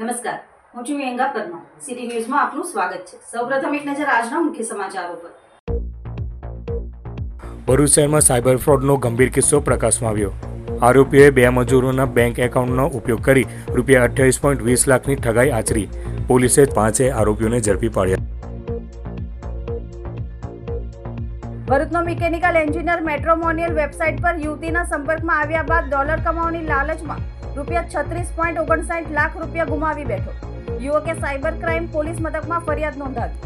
નમસ્કાર. હું છું વ્યંગા પરમાર. સિટી ન્યૂઝમાં આપનું સ્વાગત છે. સૌપ્રથમ એક નજર આજના મુખ્ય સમાચારો પર. ભરૂચ શહેરમાં સાયબર ફ્રોડનો ગંભીર કિસ્સો પ્રકાશમાં આવ્યો. આરોપીઓએ બે મજૂરોના બેંક એકાઉન્ટનો ઉપયોગ કરી રૂપિયા અઠ્યાવીસ પોઈન્ટ વીસ લાખની ઠગાઈ આચરી. પોલીસે પાંચે આરોપીઓને ઝડપી પાડ્યા. ભરૂચનો મિકેનિકલ એન્જિનિયર મેટ્રોમોનિયલ વેબસાઇટ પર યુવતીના સંપર્કમાં આવ્યા બાદ ડોલર કમાવાની લાલચમાં રૂપિયા છત્રીસ પોઈન્ટ ઓગણસાઠ લાખ રૂપિયા ગુમાવી બેઠો. યુવકે સાયબર ક્રાઇમ પોલીસ મથકમાં ફરિયાદ નોંધાવી.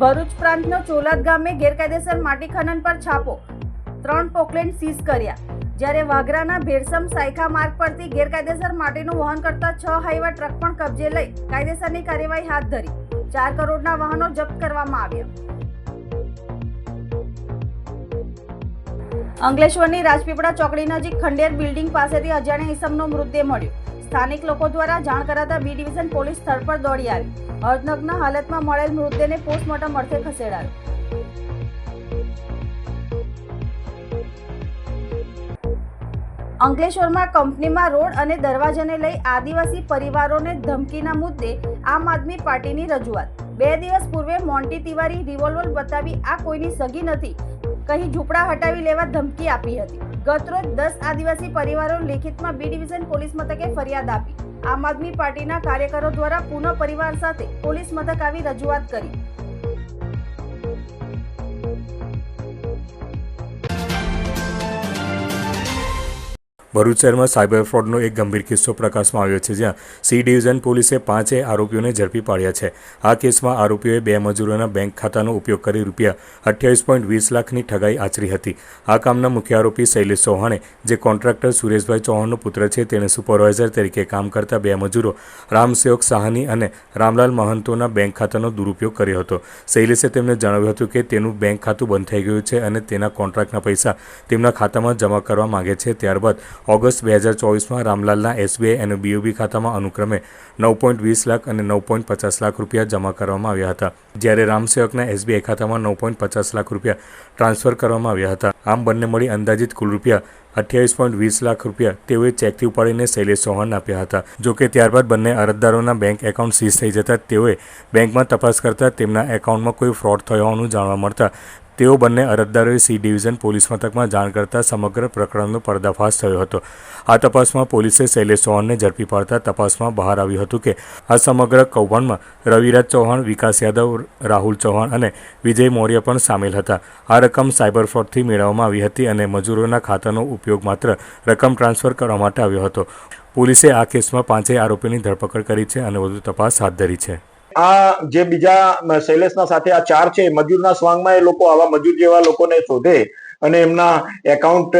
ભરૂચ પ્રાંતનો ચોલાદ ગામે ગેરકાયદેસર માટી ખનન પર છાપો. ત્રણ પોકલેન્ડ સીઝ કર્યા. જ્યારે વાગરાના ભેરસમ સાયખા માર્ગ પરથી ગેરકાયદેસર માટીનું વહન કરતા છ હાઈવા ટ્રક પણ કબજે લઈ કાયદેસરની કાર્યવાહી હાથ ધરી. ચાર કરોડના વાહનો જપ્ત કરવામાં આવ્યા. અંકલેશ્વરની રાજપીપળા ચોકડી નજીક ખંડેર બિલ્ડિંગ પાસેથી અજાણ્યા ઈસમનો મૃતદેહ મળ્યો. સ્થાનિક લોકો દ્વારા જાણ કરાતા બી ડિવિઝન પોલીસ સ્થળ પર દોડી આવી. અર્ધનગ્ન હાલતમાં મળેલ મૃતદેહને પોસ્ટમોર્ટમ અર્થે ખસેડાયો. અંકલેશ્વરમાં કંપનીમાં રોડ અને દરવાજાને લઈ આદિવાસી પરિવારોને ધમકીના મુદ્દે આમ આદમી પાર્ટીની રજૂઆત. બે દિવસ પૂર્વે મોન્ટી તિવારી રિવોલ્વર બતાવી આ કોઈની સગી નથી. કહી ઝૂંપડા હટાવી લેવા ધમકી આપી હતી. ગતરોજ દસ આદિવાસી પરિવારો લેખિતમાં બી ડિવિઝન પોલીસ મથકે ફરિયાદ આપી. આમ આદમી પાર્ટીના કાર્યકરો દ્વારા પુનઃ પરિવાર સાથે પોલીસ મથક આવી રજૂઆત કરી. ભરૂચ શહેરમાં સાયબર ફ્રોડનો એક ગંભીર કિસ્સો પ્રકાશમાં આવ્યો છે, જ્યાં સી ડિવિઝન પોલીસે પાંચે આરોપીઓને ઝડપી પાડ્યા છે. આ કેસમાં આરોપીઓએ બે મજૂરોના બેંક ખાતાનો ઉપયોગ કરી રૂપિયા અઠ્યાવીસ પોઈન્ટ વીસ લાખની ઠગાઈ આચરી હતી. આ કામના મુખ્ય આરોપી શૈલેષ ચૌહાણે, જે કોન્ટ્રાક્ટર સુરેશભાઈ ચૌહાણનો પુત્ર છે તેને સુપરવાઇઝર તરીકે કામ કરતા બે મજૂરો રામસેવક સાહની અને રામલાલ મહંતોના બેંક ખાતાનો દુરુપયોગ કર્યો હતો. શૈલેષે તેમને જણાવ્યું હતું કે તેનું બેંક ખાતું બંધ થઈ ગયું છે અને તેના કોન્ટ્રાક્ટના પૈસા તેમના ખાતામાં જમા કરવા માંગે છે. ત્યારબાદ ઓગસ્ટ બે હજાર ચોવીસમાં રામલાલના એસબીઆઈ અને બીઓબી ખાતામાં અનુક્રમે નવ પોઈન્ટ વીસ લાખ અને નવ પોઈન્ટ પચાસ લાખ રૂપિયા જમા કરવામાં આવ્યા હતા. જ્યારે રામસેવકના એસબીઆઈ ખાતામાં નવ પોઈન્ટ પચાસ લાખ રૂપિયા ટ્રાન્સફર કરવામાં આવ્યા હતા. આમ બંને મળી અંદાજિત કુલ રૂપિયા અઠ્યાવીસ પોઈન્ટ વીસ લાખ રૂપિયા તેઓએ ચેકથી ઉપાડીને શૈલેષ ચૌહાણ આપ્યા હતા. જોકે ત્યારબાદ બંને અરજદારોના બેંક એકાઉન્ટ સીઝ થઈ જતા તેઓએ બેંકમાં તપાસ કરતા તેમના એકાઉન્ટમાં કોઈ ફ્રોડ થયો હોવાનું જાણવા મળતા તેઓ બંને અરજદારોએ સી ડિવિઝન પોલીસ મથકમાં જાણ કરતા સમગ્ર પ્રકરણનો પર્દાફાશ થયો હતો. આ તપાસમાં પોલીસે શૈલેષ ચૌહાણને ઝડપી પાડતા તપાસમાં બહાર આવ્યું હતું કે આ સમગ્ર કૌભાંડમાં રવિરાજ ચૌહાણ, વિકાસ યાદવ, રાહુલ ચૌહાણ અને વિજય મૌર્ય પણ સામેલ હતા. આ રકમ સાયબર ફ્રોડથી મેળવવામાં આવી હતી અને મજૂરોના ખાતાનો ઉપયોગ માત્ર રકમ ટ્રાન્સફર કરવા માટે આવ્યો હતો. પોલીસે આ કેસમાં પાંચેય આરોપીની ધરપકડ કરી છે અને વધુ તપાસ હાથ ધરી છે. આ જે બીજા શૈલેષના સાથે આ ચાર છે, મજૂરના સ્વાંગમાં એ લોકો આવા મજૂર જેવા લોકોને શોધે અને એમના એકાઉન્ટ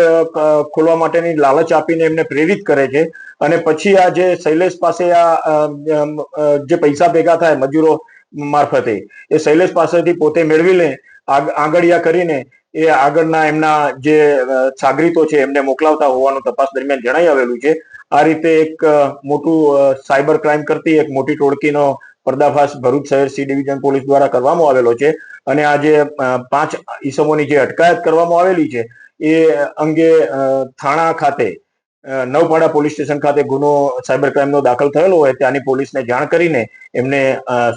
ખોલવા માટેની લાલચ આપીને એમને પ્રેરિત કરે છે. અને પછી આ જે શૈલેષ પાસે આ જે પૈસા ભેગા થાય મજૂરો મારફતે, એ શૈલેષ પાસેથી પોતે મેળવી લે આંગળિયા કરીને એ આગળના એમના જે સાગરીતો છે એમને મોકલાવતા હોવાનું તપાસ દરમિયાન જણાઈ આવેલું છે. આ રીતે એક મોટું સાયબર ક્રાઇમ કરતી એક મોટી ટોળકીનો પર્દાફાશ ભરૂચ શહેર સી ડિવિઝન પોલીસ દ્વારા કરવામાં આવેલો છે અને આ જે પાંચ ઈસમોની જે અટકાયત કરવામાં આવેલી છે, એ અંગે થાણા ખાતે નવપાડા પોલીસ સ્ટેશન ખાતે ગુનો, સાયબર ક્રાઇમનો દાખલ થયેલો હોય ત્યાંની પોલીસને જાણ કરીને એમને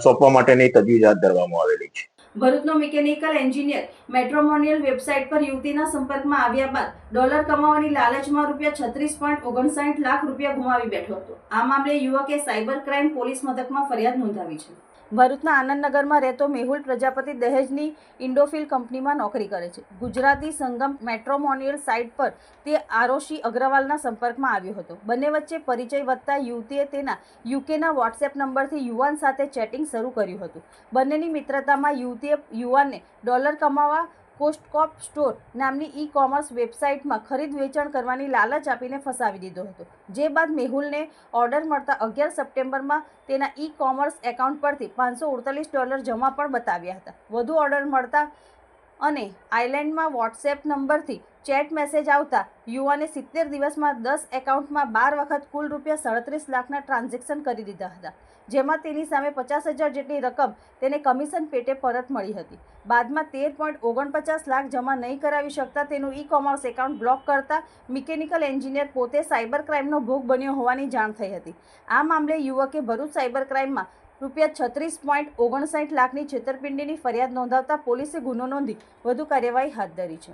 સોંપવા માટેની તજવીજ હાથ ધરવામાં આવેલી છે. ભરૂચનો મિકેનિકલ એન્જિનિયર, મેટ્રોમોનિયલ વેબસાઇટ પર યુવતીના સંપર્કમાં આવ્યા બાદ ડોલર કમાવાની લાલચમાં રૂપિયા છત્રીસ પોઈન્ટ ઓગણસાઠ લાખ રૂપિયા ગુમાવી બેઠો હતો. આ મામલે યુવકે સાયબર ક્રાઇમ પોલીસ મથકમાં ફરિયાદ નોંધાવી છે. ભરૂચના આનંદનગરમાં રહેતો મેહુલ પ્રજાપતિ દહેજની ઇન્ડોફિલ કંપનીમાં નોકરી કરે છે. ગુજરાતી સંગમ મેટ્રોમોનિયલ સાઇટ પર તે આરોશી અગ્રવાલના સંપર્કમાં આવ્યો હતો. બંને વચ્ચે પરિચય વધતા યુવતીએ તેના યુકેના વોટ્સએપ નંબરથી યુવાન સાથે ચેટિંગ શરૂ કર્યું હતું. બંનેની મિત્રતામાં યુવતીએ યુવાનને ડોલર કમાવા કોસ્ટકોપ સ્ટોર નામની ઈ કોમર્સ વેબસાઇટમાં ખરીદ વેચાણ કરવાની લાલચ આપીને ફસાવી દીધો હતો. જે બાદ મેહુલને ઓર્ડર મળતા અગિયાર સપ્ટેમ્બરમાં તેના ઈ કોમર્સ એકાઉન્ટ પરથી પાંચસો અડતાલીસ ડોલર જમા પણ બતાવ્યા હતા. વધુ ઓર્ડર મળતા અને આઇલેન્ડમાં વોટ્સએપ નંબરથી ચેટ મેસેજ આવતા યુવાને સિત્તેર દિવસમાં દસ એકાઉન્ટમાં બાર વખત કુલ રૂપિયા સાડત્રીસ લાખના ટ્રાન્ઝેક્શન કરી દીધા હતા. જેમાં તેની સામે પચાસ હજાર જેટલી રકમ તેને કમિશન પેટે પરત મળી હતી. બાદમાં તેર પોઈન્ટ ઓગણપચાસ લાખ જમા નહીં કરાવી શકતા તેનું ઈ કોમર્સ એકાઉન્ટ બ્લોક કરતા મિકેનિકલ એન્જિનિયર પોતે સાયબર ક્રાઇમનો ભોગ બન્યો હોવાની જાણ થઈ હતી. આ મામલે યુવકે ભરૂચ સાયબર ક્રાઇમમાં રૂપિયા છત્રીસ પોઈન્ટ ઓગણસાઠ લાખની છેતરપિંડીની ફરિયાદ નોંધાવતા પોલીસે ગુનો નોંધી વધુ કાર્યવાહી હાથ ધરી છે.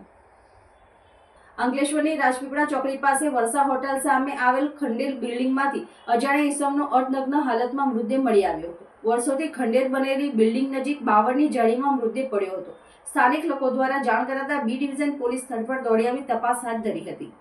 અંકલેશ્વરની રાજપીપળા ચોકડી પાસે વર્ષા હોટલ સામે આવેલ ખંડેર બિલ્ડિંગમાંથી અજાણ્યા ઇસમનો અર્ધનગ્ન હાલતમાં મૃતદેહ મળી આવ્યો હતો. વર્ષોથી ખંડેર બનેલી બિલ્ડિંગ નજીક બાવળની જાળીમાં મૃતદેહ પડ્યો હતો. સ્થાનિક લોકો દ્વારા જાણ કરાતા બી ડિવિઝન પોલીસ સ્થળ પર દોડી આવી તપાસ હાથ ધરી હતી.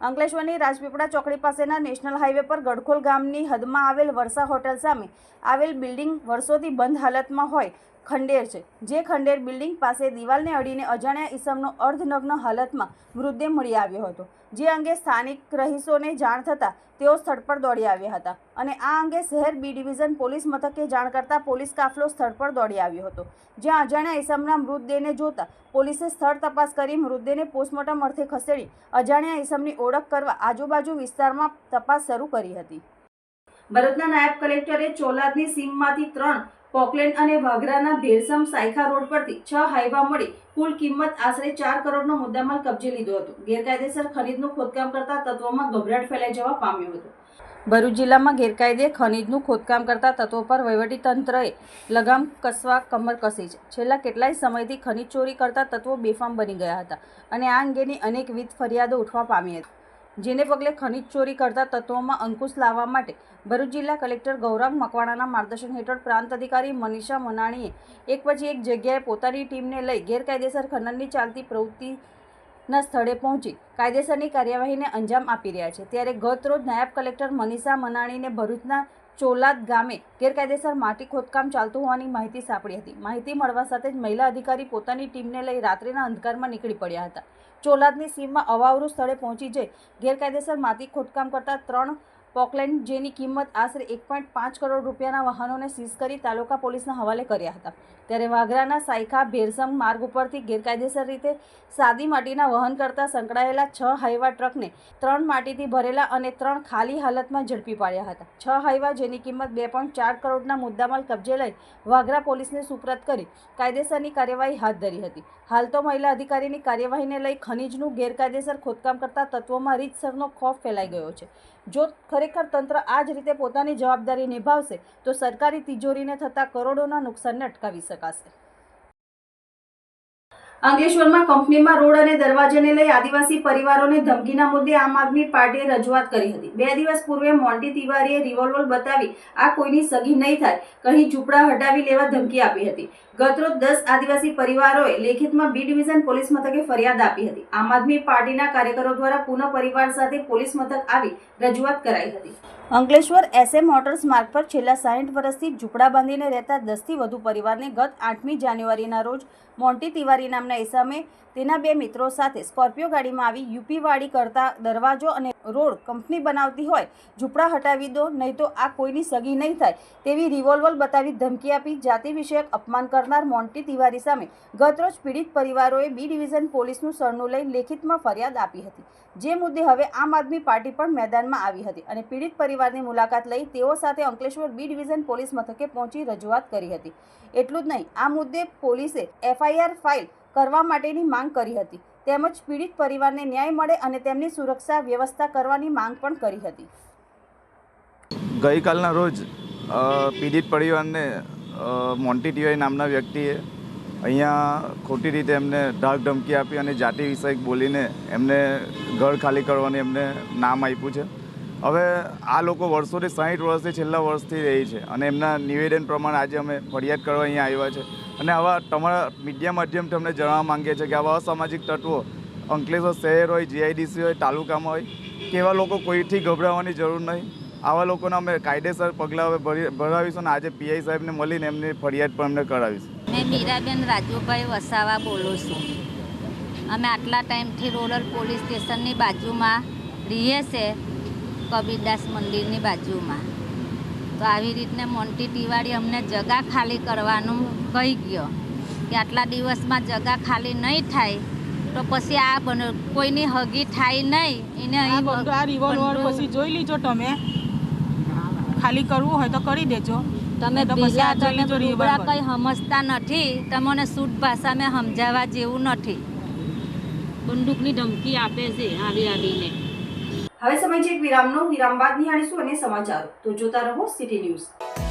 અંકલેશ્વરની રાજપીપળા ચોકડી પાસેના નેશનલ હાઈવે પર ગડખોલ ગામની હદમાં આવેલ વર્ષા હોટલ સામે આવેલ બિલ્ડિંગ વર્ષોથી બંધ હાલતમાં હોય ખંડેર છે. જે ખંડેર બિલ્ડિંગ પાસે દિવાલને અડીને અજાણ્યા ઈસમનો અર્ધનગ્ન હાલતમાં મૃતદેહ મળી આવ્યો હતો. જે અંગે સ્થાનિક રહીશોને જાણ થતાં તેઓ સ્થળ પર દોડી આવ્યા હતા અને આ અંગે શહેર બી ડિવિઝન પોલીસ મથકે જાણ કરતા પોલીસ કાફલો સ્થળ પર દોડી આવ્યો હતો. જ્યાં અજાણ્યા ઈસમના મૃતદેહને જોતા પોલીસે સ્થળ તપાસ કરી મૃતદેહને પોસ્ટમોર્ટમ અર્થે ખસેડી અજાણ્યા ઈસમની ઓળખ કરવા આજુબાજુ વિસ્તારમાં તપાસ શરૂ કરી હતી. ભરૂચના નાયબ કલેક્ટરે ચોલાદની સીમમાંથી ત્રણ પોકલેન્ડ અને વાઘરાના ભેરસમ સાયખા રોડ પરથી છ હાઈવા મળી કુલ કિંમત આશરે ચાર કરોડનો મુદ્દામાલ કબજે લીધો હતો. ગેરકાયદેસર ખનીજનું ખોદકામ કરતા તત્વોમાં ગભરાટ ફેલાઈ જવા પામ્યો હતો. ભરૂચ જિલ્લામાં ગેરકાયદે ખનીજનું ખોદકામ કરતા તત્વો પર વહીવટીતંત્રએ લગામ કસવા કમર કસી છે. છેલ્લા કેટલાય સમયથી ખનીજ ચોરી કરતા તત્વો બેફામ બની ગયા હતા અને આ અંગેની અનેકવિધ ફરિયાદો ઉઠવા પામી હતી. જેને પગલે ખનીજ ચોરી કરતા તત્વોમાં અંકુશ લાવવા માટે ભરૂચ જિલ્લા કલેક્ટર ગૌરવ મકવાણાના માર્ગદર્શન હેઠળ પ્રાંત અધિકારી મનીષા મનાણીએ એક પછી એક જગ્યાએ પોતાની ટીમને લઈ ગેરકાયદેસર ખનનની ચાલતી પ્રવૃત્તિના સ્થળે પહોંચી કાયદેસરની કાર્યવાહીને અંજામ આપી રહ્યા છે. ત્યારે ગત રોજ નાયબ કલેક્ટર મનીષા મનાણીને ભરૂચના ચોલાદ ગામે ગેરકાયદેસર માટી ખોદકામ ચાલતું હોવાની માહિતી સાંપડી હતી. માહિતી મળવા સાથે જ મહિલા અધિકારી પોતાની ટીમને લઈ રાત્રિના અંધકારમાં નીકળી પડ્યા હતા. ચોલાદની સીમમાં અવાવરું સ્થળે પહોંચી જઈ ગેરકાયદેસર માટી ખોદકામ કરતા ત્રણ પોકલેન્ડ, જેની કિંમત આશરે એક પોઈન્ટ પાંચ કરોડ રૂપિયાના વાહનોને સીઝ કરી તાલુકા પોલીસના હવાલે કર્યા હતા. ત્યારે વાઘરાના સાયખા ભેરસમ માર્ગ ઉપરથી ગેરકાયદેસર રીતે સાદી માટીના વહન કરતા સંકળાયેલા છ હાઈવા ટ્રકને ત્રણ માટીથી ભરેલા અને ત્રણ ખાલી હાલતમાં ઝડપી પાડ્યા હતા. છ હાઈવા, જેની કિંમત બે પોઈન્ટ ચાર કરોડના મુદ્દામાલ કબજે લઈ વાઘરા પોલીસને સુપ્રત કરી કાયદેસરની કાર્યવાહી હાથ ધરી હતી. હાલ તો મહિલા અધિકારીની કાર્યવાહીને લઈ ખનીજનું ગેરકાયદેસર ખોદકામ કરતા તત્વોમાં રીતસરનો ખોફ ફેલાઈ ગયો છે. જો ખરેખર તંત્ર આ જ રીતે પોતાની જવાબદારી નિભાવશે, તો સરકારી તિજોરીને થતા કરોડોના નુકસાનને અટકાવી શકાશે. અંકલેશ્વરમાં કંપનીમાં રોડ અને દરવાજાને લઈ આદિવાસી પરિવારોને ધમકીના મુદ્દે આમ આદમી પાર્ટીએ રજૂઆત કરી હતી. બે દિવસ પૂર્વે મોન્ટી તિવારીએ રિવોલ્વર બતાવી, આ કોઈની સગી નહીં થાય. કહી ઝૂંપડા હટાવી લેવા ધમકી આપી હતી. ગતરોજ દસ આદિવાસી પરિવારોએ લેખિતમાં બી ડિવિઝન પોલીસ મથકે ફરિયાદ આપી હતી. આમ આદમી પાર્ટીના કાર્યકરો દ્વારા પુનઃ પરિવાર સાથે પોલીસ મથક આવી રજૂઆત કરાઈ હતી. અંકલેશ્વર એસએમ મોટર્સ માર્ગ પર છેલ્લા સાઠ વર્ષથી ઝૂંપડા બાંધીને રહેતા દસથી વધુ પરિવારને ગત આઠમી જાન્યુઆરીના રોજ મોન્ટી તિવારી નામના ઇસામે તેના બે મિત્રો સાથે સ્કોર્પિયો ગાડીમાં આવી યુપીવાડી કરતા દરવાજો અને રોડ કંપની બનાવતી હોય, ઝૂંપડા હટાવી દો, નહીં તો આ કોઈની સગી નહીં થાય. તેવી રિવોલ્વર બતાવી ધમકી આપી જાતિ વિષયક અપમાન કરનાર મોન્ટી તિવારી સામે ગતરોજ પીડિત પરિવારોએ બી ડિવિઝન પોલીસનું સરનું લઈ લેખિતમાં ફરિયાદ આપી હતી. જે મુદ્દે હવે આમ આદમી પાર્ટી પણ મેદાનમાં આવી હતી અને પીડિત પરિવારની મુલાકાત લઈ તેઓ સાથે અંકલેશ્વર બી ડિવિઝન પોલીસ મથકે પહોંચી રજૂઆત કરી હતી. એટલું જ નહીં, આ મુદ્દે પોલીસે એફઆઈઆર ફાઇલ કરવા માટેની માંગ કરી હતી. તેમજ પીડિત પરિવારને ન્યાય મળે અને તેમની સુરક્ષા વ્યવસ્થા કરવાની માંગ પણ કરી હતી. ગઈકાલના રોજ પીડિત પરિવારને મોન્ટી ટીવાઈ નામના વ્યક્તિએ અહીંયા ખોટી રીતે એમને ધાક ધમકી આપી અને જાતિ વિષયક બોલીને એમને ઘર ખાલી કરવાની એમને નામ આપ્યું છે. હવે આ લોકો વર્ષોથી સાહીઠ વર્ષથી છેલ્લા વર્ષથી રહી છે અને એમના નિવેદન પ્રમાણે આજે અમે ફરિયાદ કરવા અહીંયા આવ્યા છે. અને આવા તમારા મીડિયા માધ્યમથી અમને જણાવવા માંગીએ છીએ કે આવા અસામાજિક તત્વો, અંકલેશ્વર શહેર હોય, જીઆઈડીસી હોય, તાલુકામાં હોય, કે એવા લોકો કોઈથી ગભરાવાની જરૂર નહીં. આવા લોકોને અમે કાયદેસર પગલાં હવે ભરાવીશું અને આજે પીઆઈ સાહેબને મળીને એમની ફરિયાદ પણ અમને કરાવીશું. મેં મીરાબેન રાજુભાઈ વસાવા બોલું છું. અમે આટલા ટાઈમથી રૂરલ પોલીસ સ્ટેશનની બાજુમાં રહીએ છે. કબીરદાસ મંદિરની બાજુમાં. તો આવી રીતને મોન્ટી તિવારી અમને જગા ખાલી કરવાનું કહી ગયો કે આટલા દિવસમાં જગા ખાલી નહીં થાય તો પછી આ બને કોઈની હગી થાય નહીં. એને અહીં પછી જોઈ લીજો તમે. ખાલી કરવું હોય તો કરી દેજો. તમે તો બીજા તમે કંઈ સમજતા નથી. તમને શુદ્ધ ભાષામાં સમજાવવા જેવું નથી. બંદૂકની ધમકી આપે છે આવી આવીને. હવે સમય છે એક વિરામનો. વિરામ બાદ નિહાળીશું અને સમાચારો. તો જોતા રહો સિટી ન્યૂઝ.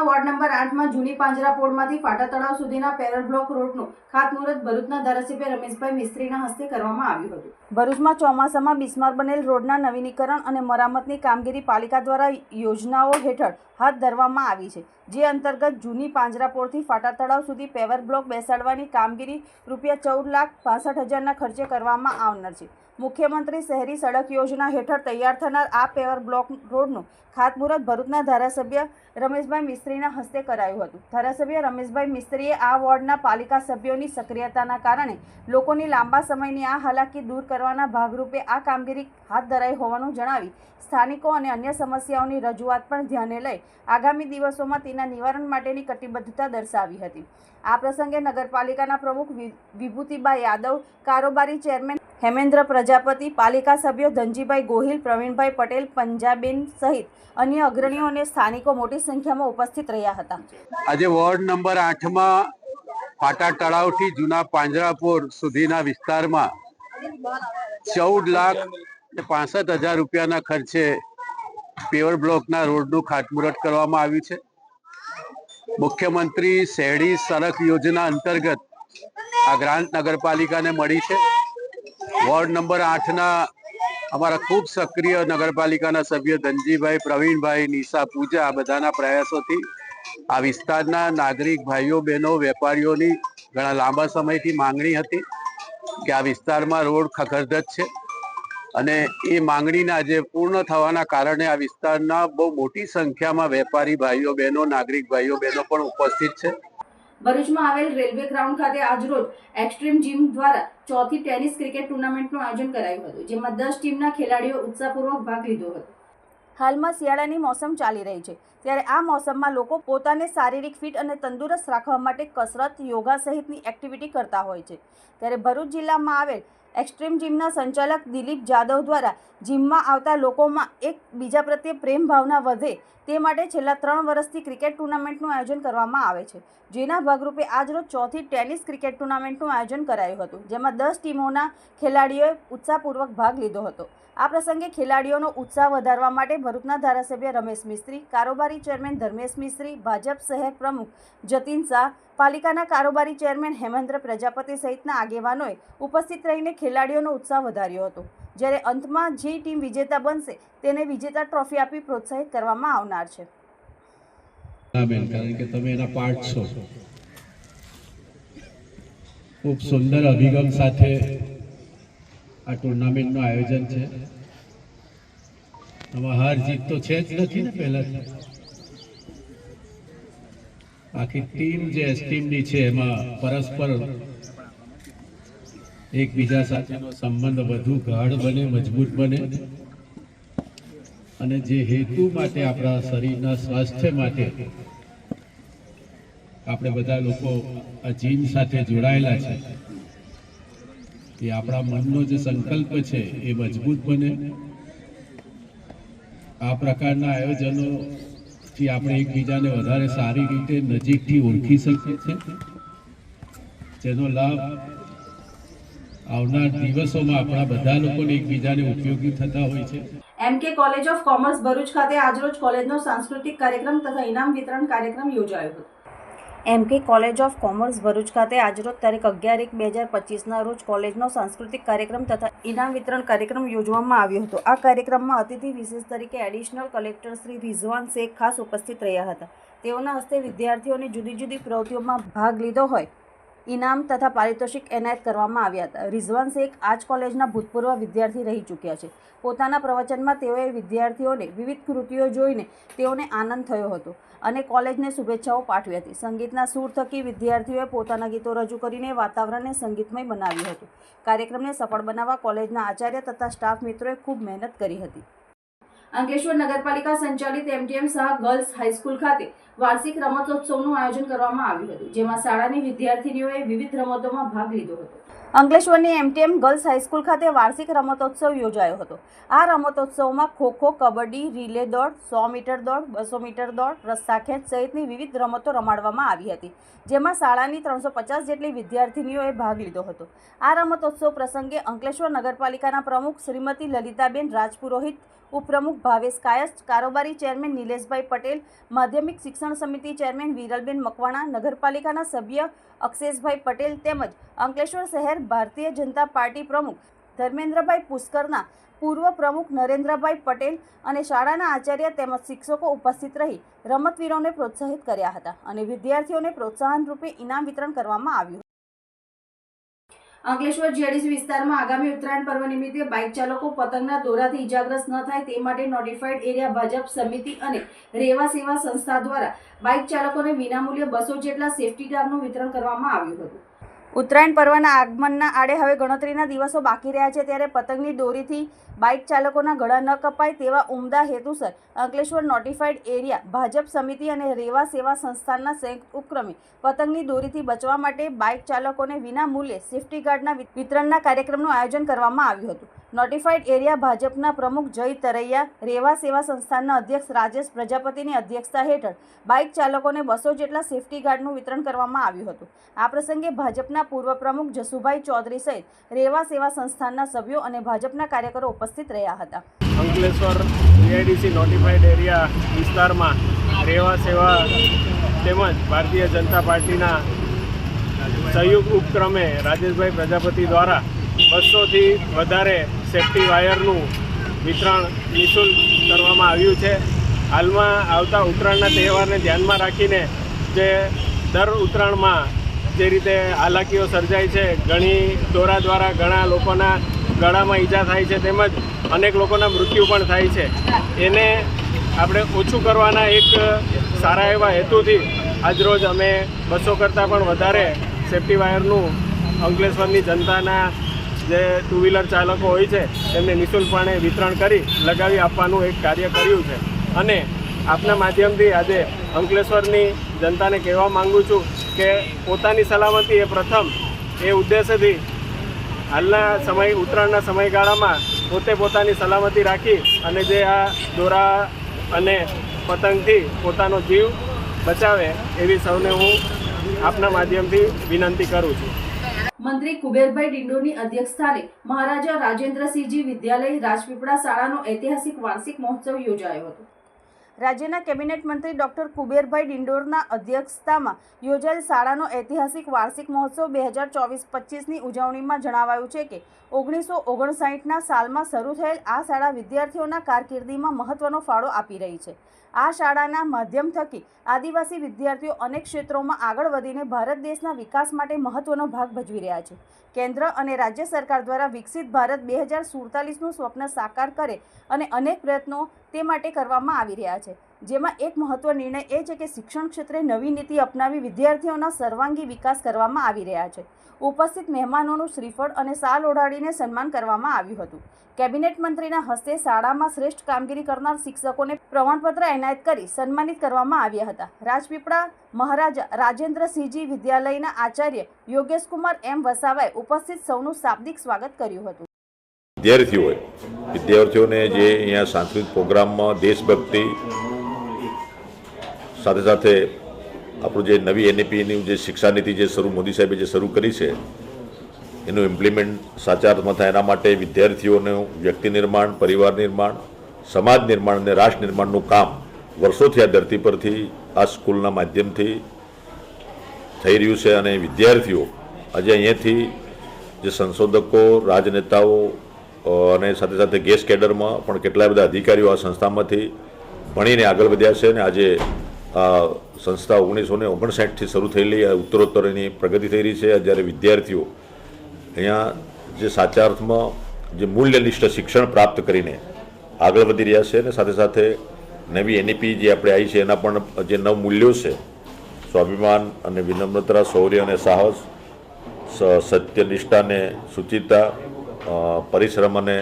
ભરૂચના વોર્ડ નંબર આઠમાં જૂની પાંજરાપોળમાંથી ફાટા તળાવ સુધીના પેરલ બ્લોક રોડનું ખાતમુહૂર્ત ભરૂચના ધારાસભ્ય રમેશભાઈ મિસ્ત્રીના હસ્તે કરવામાં આવ્યું હતું. ભરૂચમાં ચોમાસામાં બિસ્માર બનેલ રોડના નવીનીકરણ અને મરામતની કામગીરી પાલિકા દ્વારા યોજનાઓ હેઠળ હાથ ધરવામાં આવી છે, જે અંતર્ગત જૂની પાંજરાપોળથી ફાટા તળાવ સુધી પેવર બ્લોક બેસાડવાની કામગીરી રૂપિયા ચૌદ લાખ પાસઠ હજારના ખર્ચે કરવામાં આવનાર છે. મુખ્યમંત્રી શહેરી સડક યોજના હેઠળ તૈયાર થનાર આ પેવર બ્લોક રોડનું ખાતમુહૂર્ત ભરૂચના ધારાસભ્ય રમેશભાઈ મિસ્ત્રીના હસ્તે કરાયું હતું. ધારાસભ્ય રમેશભાઈ મિસ્ત્રીએ આ વોર્ડના પાલિકા સભ્યોની સક્રિયતાના કારણે લોકોની લાંબા સમયની આ હાલાકી દૂર કરવાના ભાગરૂપે આ કામગીરી હાથ ધરાઈ હોવાનું જણાવી સ્થાનિકો અને અન્ય સમસ્યાઓની રજૂઆત પણ ધ્યાને લઈ આગામી દિવસોમાં તેના નિવારણ માટેની કટિબદ્ધતા દર્શાવી હતી. આ પ્રસંગે નગરપાલિકાના પ્રમુખ વિભૂતિબા યાદવ, કારોબારી ચેરમેન હેમેન્દ્ર પ્રજાપતિ, પાલિકા સભ્યો ધનજીભાઈ ગોહિલ, પ્રવીણભાઈ પટેલ, પંજાબેન સહિત અન્ય અગ્રણીઓ અને સ્થાનિકો મોટી સંખ્યામાં ઉપસ્થિત રહ્યા હતા. આજે વોર્ડ નંબર આઠમાં ફાટા તળાવથી જૂના પાંજરાપોર સુધીના વિસ્તારમાં ચૌદ લાખ પાસઠ હજાર રૂપિયાના ખર્ચે પેવર બ્લોકના રોડનું ખાતમુહૂર્ત કરવામાં આવ્યું છે. મુખ્યમંત્રી શહેરી સડક યોજના અંતર્ગત આ ગ્રાન્ટ નગરપાલિકાને મળી છે. વોર્ડ નંબર આઠના અમારા ખૂબ સક્રિય નગરપાલિકાના સભ્ય ધનજીભાઈ, પ્રવીણભાઈ, નિશા પૂજા આ બધાના પ્રયાસોથી આ વિસ્તારના નાગરિક ભાઈઓ, બહેનો, વેપારીઓની ઘણા લાંબા સમયથી માંગણી હતી કે આ વિસ્તારમાં રોડ ખખડધજ છે અને એ માંગણીના આજે પૂર્ણ થવાના કારણે આ વિસ્તારના બહુ મોટી સંખ્યામાં વેપારી ભાઈઓ, બહેનો, નાગરિક ભાઈઓ, બહેનો પણ ઉપસ્થિત છે. ભરૂચમાં આવેલ રેલવે ગ્રાઉન્ડ ખાતે આજરોજ એક્સ્ટ્રીમ જીમ દ્વારા ચોથી ટેનિસ ક્રિકેટ ટુર્નામેન્ટનું આયોજન કરાયું હતું, જેમાં દસ ટીમના ખેલાડીઓ ઉત્સાહપૂર્વક ભાગ લીધો હતો. હાલમાં શિયાળાની મોસમ ચાલી રહી છે, ત્યારે આ મોસમમાં લોકો પોતાને શારીરિક ફિટ અને તંદુરસ્ત રાખવા માટે કસરત, યોગા સહિતની એક્ટિવિટી કરતા હોય છે. ત્યારે ભરૂચ જિલ્લામાં આવેલ એક્સ્ટ્રીમ જીમના સંચાલક દિલીપ જાદવ દ્વારા જીમમાં આવતા લોકોમાં એક બીજા પ્રત્યે પ્રેમ ભાવના વધે તે માટે છેલ્લા ત્રણ વર્ષથી ક્રિકેટ ટુર્નામેન્ટનું આયોજન કરવામાં આવે છે, જેના ભાગરૂપે આજરોજ ચોથી ટેનિસ ક્રિકેટ ટુર્નામેન્ટનું આયોજન કરાયું હતું, જેમાં દસ ટીમોના ખેલાડીઓએ ઉત્સાહપૂર્વક ભાગ લીધો હતો. આ પ્રસંગે ખેલાડીઓનો ઉત્સાહ વધારવા માટે ભરૂચના ધારાસભ્ય રમેશ મિસ્ત્રી, કારોબારી ચેરમેન ધર્મેશ મિસ્ત્રી, ભાજપ શહેર પ્રમુખ જતીન શાહ, પાલિકાના કારોબારી ચેરમેન હેમેન્દ્ર પ્રજાપતિ સહિતના આગેવાનોએ ઉપસ્થિત રહીને ખેલાડીઓનો ઉત્સાહ વધાર્યો હતો. જ્યારે અંતમાં જે ટીમ વિજેતા બનશે, તેને વિજેતા ટ્રોફી આપી પ્રોત્સાહિત કરવામાં આવનાર છે. ખૂબ સુંદર અભિગમ સાથે આ ટુર્નામેન્ટનું આયોજન છે. આમાં હાર જીત તો છે જ નથી ને પહેલાથી. આખી ટીમ જે એસ ટીમની છે, એમાં પરસ્પર એકબીજા સાથેનો સંબંધ વધુ ગાઢ બને, મજબૂત બને. અને જે હેતુ માટે આપણા શરીરના સ્વાસ્થ્ય માટે આપણે બધા લોકો આ જીમ સાથે જોડાયેલા છે. એ આપણા મનનો જે સંકલ્પ છે એ મજબૂત બને. આ પ્રકારના આયોજનોથી આપણે એકબીજાને વધારે સારી રીતે નજીકથી ઓળખી શકીએ છીએ. જેનો લાભ આવનાર દિવસોમાં આપણા બધા લોકોને એકબીજાને ઉપયોગી થતા હોય છે. એમ કે કોલેજ ઓફ કોમર્સ ભરૂચ ખાતે આજરોજ કોલેજનો સાંસ્કૃતિક કાર્યક્રમ તથા ઇનામ વિતરણ કાર્યક્રમ યોજાયો હતો. એમ કે કોલેજ ઓફ કોમર્સ ભરૂચ ખાતે આજરોજ તારીખ અગિયાર એક બે હજાર પચીસના રોજ કોલેજનો સાંસ્કૃતિક કાર્યક્રમ તથા ઇનામ વિતરણ કાર્યક્રમ યોજવામાં આવ્યો હતો. આ કાર્યક્રમમાં અતિથિ વિશેષ તરીકે એડિશનલ કલેક્ટર શ્રી રિઝવાન શેખ ખાસ ઉપસ્થિત રહ્યા હતા. તેઓના હસ્તે વિદ્યાર્થીઓને જુદી જુદી પ્રવૃત્તિઓમાં ભાગ લીધો હોય ઇનામ તથા પારિતોષિક એનાયત કરવામાં આવ્યા હતા. રિઝવાન શેખ આજ કોલેજના ભૂતપૂર્વ વિદ્યાર્થી રહી ચૂક્યા છે. પોતાના પ્રવચનમાં તેઓએ વિદ્યાર્થીઓને વિવિધ કૃતિઓ જોઈને તેઓને આનંદ થયો હતો. અને કોલેજને શુભેચ્છાઓ પાઠવી હતી. સંગીતના સૂર થકી વિદ્યાર્થીઓએ પોતાના ગીતો રજૂ કરીને વાતાવરણને સંગીતમય બનાવ્યું હતું. કાર્યક્રમને સફળ બનાવવા કોલેજના આચાર્ય તથા સ્ટાફ મિત્રોએ ખૂબ મહેનત કરી હતી. અંકલેશ્વર નગરપાલિકા સંચાલિત એમટીએમ શાહ ગર્લ્સ હાઈસ્કૂલ ખાતે વાર્ષિક રમતોત્સવનું આયોજન કરવામાં આવ્યું હતું, જેમાં શાળાની વિદ્યાર્થીનીઓએ વિવિધ રમતોમાં ભાગ લીધો હતો. અંકલેશ્વરની એમટીએમ ગર્લ્સ હાઈસ્કૂલ ખાતે વાર્ષિક રમતોત્સવ યોજાયો હતો. આ રમતોત્સવમાં ખોખો, કબડ્ડી, રીલે દોડ, સો મીટર દોડ, બસો મીટર દોડ રસ્સાખેંચ સહિતની વિવિધ રમતો રમાડવામાં આવી હતી. જેમાં શાળાની ત્રણસો પચાસ જેટલી વિદ્યાર્થીનીઓએ ભાગ લીધો હતો. આ રમતોત્સવ પ્રસંગે અંકલેશ્વર નગરપાલિકાના પ્રમુખ શ્રીમતી લલિતાબેન રાજપુરોહિત, ઉપપ્રમુખ ભાવેશ કાયસ્થ, કારોબારી ચેરમેન નિલેશભાઈ પટેલ, માધ્યમિક શિક્ષણ સમિતિ ચેરમેન વિરલબેન મકવાણા, નગરપાલિકાના સભ્ય અક્ષેશભાઈ પટેલ તેમજ અંકલેશ્વર શહેર ભારતીય જનતા પાર્ટી પ્રમુખ ધર્મેન્દ્રભાઈ પુષ્કરના પૂર્વ પ્રમુખ નરેન્દ્રભાઈ પટેલ અને શાળાના આચાર્ય તેમજ શિક્ષકો ઉપસ્થિત રહી રમતવીરોને પ્રોત્સાહિત કર્યા હતા અને વિદ્યાર્થીઓને પ્રોત્સાહન રૂપે ઇનામ વિતરણ કરવામાં આવ્યું અંકલેશ્વર જીઆઈડીસી વિસ્તારમાં આગામી ઉત્તરાયણ પર્વ નિમિત્તે બાઇક ચાલકો પતંગના દોરાથી ઇજાગ્રસ્ત ન થાય તે માટે નોટિફાઈડ એરિયા ભાજપ સમિતિ અને રેવા સેવા સંસ્થા દ્વારા બાઇક ચાલકોને વિનામૂલ્યે બસો જેટલા સેફટી ગાર્ડનું વિતરણ કરવામાં આવ્યું હતું. ઉત્તરાયણ પર્વના આગમનના આડે હવે ગણતરીના દિવસો બાકી રહ્યા છે ત્યારે પતંગની દોરીથી બાઇક ચાલકોના ગળા ન કપાય તેવા ઉમદા હેતુસર અંકલેશ્વર નોટિફાઈડ એરિયા ભાજપ સમિતિ અને રેવા સેવા સંસ્થાનના સંયુક્ત ઉપક્રમે પતંગની દોરીથી બચવા માટે બાઇક ચાલકોને વિના મૂલ્યે સેફટી ગાર્ડના વિતરણના કાર્યક્રમનું આયોજન કરવામાં આવ્યું હતું. નોટિફાઈડ એરિયા ભાજપના પ્રમુખ જય તરૈયા, રેવા સેવા સંસ્થાનના અધ્યક્ષ રાજેશ પ્રજાપતિની અધ્યક્ષતા હેઠળ બાઇક ચાલકોને બસો જેટલા સેફટી ગાર્ડનું વિતરણ કરવામાં આવ્યું હતું. આ પ્રસંગે ભાજપના પૂર્વ પ્રમુખ જસુભાઈ ચૌધરી સહિત રેવા સેવા સંસ્થાનના સભ્યો અને ભાજપના કાર્યકરો ઉપસ્થિત રહ્યા હતા. અંકલેશ્વર જીઆઈડીસી નોટિફાઈડ એરિયા વિસ્તારમાં રેવા સેવા તેમજ ભારતીય જનતા પાર્ટીના સંયુક્ત ઉપક્રમે રાજેશભાઈ પ્રજાપતિ દ્વારા બસોથી વધારે સેફ્ટી વાયરનું વિતરણ નિઃશુલ્ક કરવામાં આવ્યું છે. હાલમાં આવતા ઉત્તરાયણના તહેવારને ધ્યાનમાં રાખીને જે દર ઉત્તરાયણમાં જે રીતે હાલાકીઓ સર્જાય છે, ઘણી દોરા દ્વારા ઘણા લોકોના ગળામાં ઈજા થાય છે તેમજ અનેક લોકોના મૃત્યુ પણ થાય છે. એને આપણે ઓછું કરવાના એક સારા એવા હેતુથી આજરોજ અમે બસો કરતાં પણ વધારે સેફ્ટી વાયરનું અંકલેશ્વરની જનતાના જે ટુ વ્હીલર ચાલકો હોય છે, તેમને નિઃશુલ્કપણે વિતરણ કરી લગાવી આપવાનું એક કાર્ય કર્યું છે. અને આપના માધ્યમથી આજે અંકલેશ્વરની જનતાને કહેવા માગું છું કે પોતાની સલામતી એ પ્રથમ એ ઉદ્દેશ્યથી હાલના સમય, ઉત્તરાયણના સમયગાળામાં પોતે પોતાની સલામતી રાખી અને જે આ દોરા અને પતંગથી પોતાનો જીવ બચાવે એવી સૌને હું આપના માધ્યમથી વિનંતી કરું છું. મંત્રી કુબેરભાઈ ડિંડોની અધ્યક્ષસ્થાને મહારાજા રાજેન્દ્રસિંહજી વિદ્યાલય રાજપીપળા શાળાનો ઐતિહાસિક વાર્ષિક મહોત્સવ યોજાયો હતો. રાજ્યના કેબિનેટ મંત્રી ડોક્ટર કુબેરભાઈ ડિંડોરના અધ્યક્ષતામાં યોજાયેલ શાળાનો ઐતિહાસિક વાર્ષિક મહોત્સવ બે હજાર ચોવીસ પચીસની ઉજવણીમાં જણાવાયું છે કે ઓગણીસો ઓગણસાઠના સાલમાં શરૂ થયેલ આ શાળા વિદ્યાર્થીઓના કારકિર્દીમાં મહત્વનો ફાળો આપી રહી છે. આ શાળાના માધ્યમ થકી આદિવાસી વિદ્યાર્થીઓ અનેક ક્ષેત્રોમાં આગળ વધીને ભારત દેશના વિકાસ માટે મહત્વનો ભાગ ભજવી રહ્યા છે. કેન્દ્ર અને રાજ્ય સરકાર દ્વારા વિકસિત ભારત બે હજાર સુડતાલીસનું સ્વપ્ન સાકાર કરે અને અનેક પ્રયત્નો તે માટે કરવામાં આવી રહ્યા છે. જેમાં એક મહત્વ નિર્ણય એ છે કે શિક્ષણ ક્ષેત્રે નવી નીતિ અપનાવી વિદ્યાર્થીઓના સર્વાંગી વિકાસ કરવામાં આવી રહ્યા છે. ઉપસ્થિત મહેમાનોનું શ્રીફળ અને સાલ ઓઢાડીને સન્માન કરવામાં આવ્યું હતું. કેબિનેટ મંત્રીના હસ્તે શાળામાં શ્રેષ્ઠ કામગીરી કરનાર શિક્ષકોને પ્રમાણપત્ર એનાયત કરી સન્માનિત કરવામાં આવ્યા હતા. રાજપીપળા મહારાજા રાજેન્દ્રસિંહજી વિદ્યાલયના આચાર્ય યોગેશકુમાર એમ વસાવાએ ઉપસ્થિત સૌનું શાબ્દિક સ્વાગત કર્યું હતું. વિદ્યાર્થીઓએ, વિદ્યાર્થીઓને જે અહીંયા સાંસ્કૃતિક પ્રોગ્રામમાં દેશભક્તિ સાથે સાથે આપણું જે નવી એનઈપીની જે શિક્ષા નીતિ જે શરૂ મોદી સાહેબે જે શરૂ કરી છે, એનું ઇમ્પ્લિમેન્ટ સાચા અર્થમાં થાય એના માટે વિદ્યાર્થીઓનું વ્યક્તિ નિર્માણ, પરિવાર નિર્માણ, સમાજ નિર્માણ અને રાષ્ટ્ર નિર્માણનું કામ વર્ષોથી આ ધરતી પરથી, આ સ્કૂલના માધ્યમથી થઈ રહ્યું છે અને વિદ્યાર્થીઓ આજે અહીંયાથી જે સંશોધકો, રાજનેતાઓ અને સાથે સાથે ગેસ કેડરમાં પણ કેટલા બધા અધિકારીઓ આ સંસ્થામાંથી ભણીને આગળ વધ્યા છે અને આજે આ સંસ્થા ઓગણીસો ને ઓગણસાઠથી શરૂ થયેલી આ ઉત્તરોત્તર એની પ્રગતિ થઈ રહી છે. જ્યારે વિદ્યાર્થીઓ અહીંયા જે સાચા અર્થમાં જે મૂલ્યનિષ્ઠ શિક્ષણ પ્રાપ્ત કરીને આગળ વધી રહ્યા છે અને સાથે સાથે નવી એનઈપી જે આપણે આવી છે એના પણ જે નવ મૂલ્યો છે, સ્વાભિમાન અને વિનમ્રતા, શૌર્ય અને સાહસ સત્યનિષ્ઠા અને સુચિતા પરિશ્રમ અને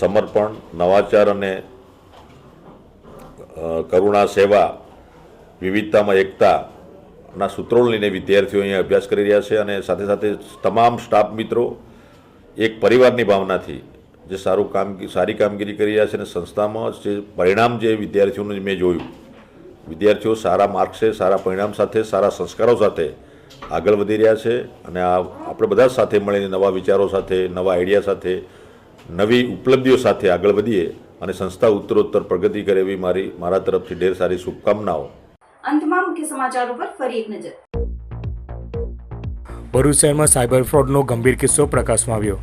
સમર્પણ, નવાચાર અને કરુણા સેવા વિવિધતામાં એકતાના સૂત્રો લઈને વિદ્યાર્થીઓ અહીંયા અભ્યાસ કરી રહ્યા છે અને સાથે સાથે તમામ સ્ટાફ મિત્રો એક પરિવારની ભાવનાથી જે સારું કામ સારી કામગીરી કરી રહ્યા છે અને સંસ્થામાં જે પરિણામ જે વિદ્યાર્થીઓનું મેં જોયું, વિદ્યાર્થીઓ સારા માર્ક્સે, સારા પરિણામ સાથે, સારા સંસ્કારો સાથે આગળ વધી રહ્યા છે અને આ આપણે બધા સાથે મળીને નવા વિચારો સાથે, નવા આઈડિયા સાથે, નવી ઉપલબ્ધિઓ સાથે આગળ વધીએ અને સંસ્થા ઉત્તરોત્તર પ્રગતિ કરે એવી મારી, મારા તરફથી ઢેર સારી શુભકામનાઓ. અંતમાં મુખ્ય સમાચારો પર ફરી એક નજર. ભરૂચ શહેરમાં સાયબર ફ્રોડનો ગંભીર કિસ્સો પ્રકાશમાં આવ્યો.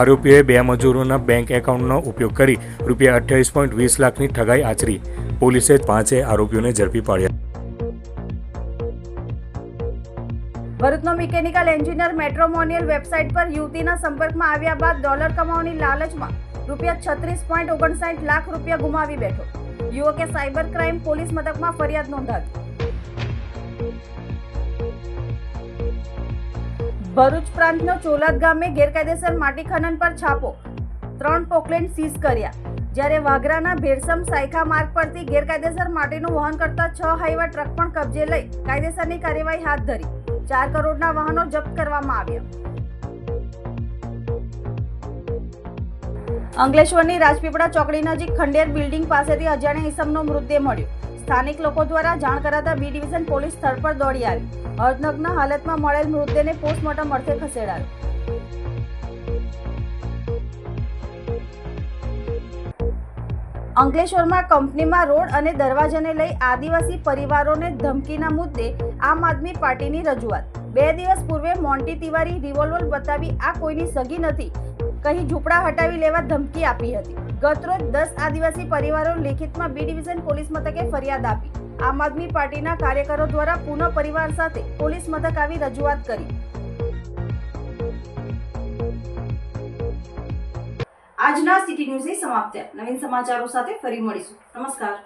આરોપીઓએ બે મજૂરોના બેંક એકાઉન્ટનો ઉપયોગ કરી રૂપિયા અઠ્યાવીસ પોઈન્ટ વીસ લાખની ઠગાઈ આચરી. પોલીસે પાંચે આરોપીઓને ઝડપી પાડ્યા. ભરૂચનો મિકેનિકલ એન્જિનિયર મેટ્રોમોનિયલ વેબસાઇટ પર યુવતીના સંપર્કમાં આવ્યા બાદ ડોલર કમાવાની લાલચમાં રૂપિયા છત્રીસ પોઈન્ટ ઓગણસાઠ લાખ રૂપિયા ગુમાવી બેઠો. યુવકે સાયબર ક્રાઇમ પોલીસ મથકમાં ફરિયાદ નોંધાવી. ભરૂચ પ્રાંતનો ચોલાદ ગામે ગેરકાયદેસર માટી ખનન પર છાપો. ત્રણ પોકલેન્ડ સીઝ કર્યા. જ્યારે વાગરાના ભેરસમ સાયખા માર્ગ પરથી ગેરકાયદેસર માટીનું વહન કરતા છ હાઈવા ટ્રક પણ કબજે લઈ કાયદેસરની કાર્યવાહી હાથ ધરી. ચાર કરોડના વાહનો જપ્ત કરવામાં આવ્યા. અંકલેશ્વરની રાજપીપળા ચોકડી નજીક ખંડેર બિલ્ડિંગ પાસેથી અજાણ્યા ઇસમનો મૃતદેહ મળ્યો. સ્થાનિક લોકો દ્વારા જાણ કરાતા બી ડિવિઝન પોલીસ સ્થળ પર દોડી આવી. અર્ધનગ્ન હાલતમાં મળેલ મૃતદેહને પોસ્ટમોર્ટમ અર્થે ખસેડાયો. અંકલેશ્વરમાં કંપનીમાં રોડ અને દરવાજાને લઈ આદિવાસી પરિવારોને ધમકીના મુદ્દે આમ આદમી પાર્ટીની રજૂઆત. બે દિવસ પૂર્વે મોન્ટી તિવારી રિવોલ્વર બતાવી આ કોઈની સગી નથી. કહી ઝૂંપડા હટાવી લેવા ધમકી આપી હતી. ગતરોજ દસ આદિવાસી પરિવારો લેખિતમાં બી ડિવિઝન પોલીસ મથકે ફરિયાદ આપી. આમ આદમી પાર્ટીના કાર્યકરો દ્વારા પુનઃ પરિવાર સાથે પોલીસ મથક આવી રજૂઆત કરી. આજના સિટી ન્યૂઝ સમાપ્ત. નવીન સમાચારો સાથે ફરી મળીશું. નમસ્કાર.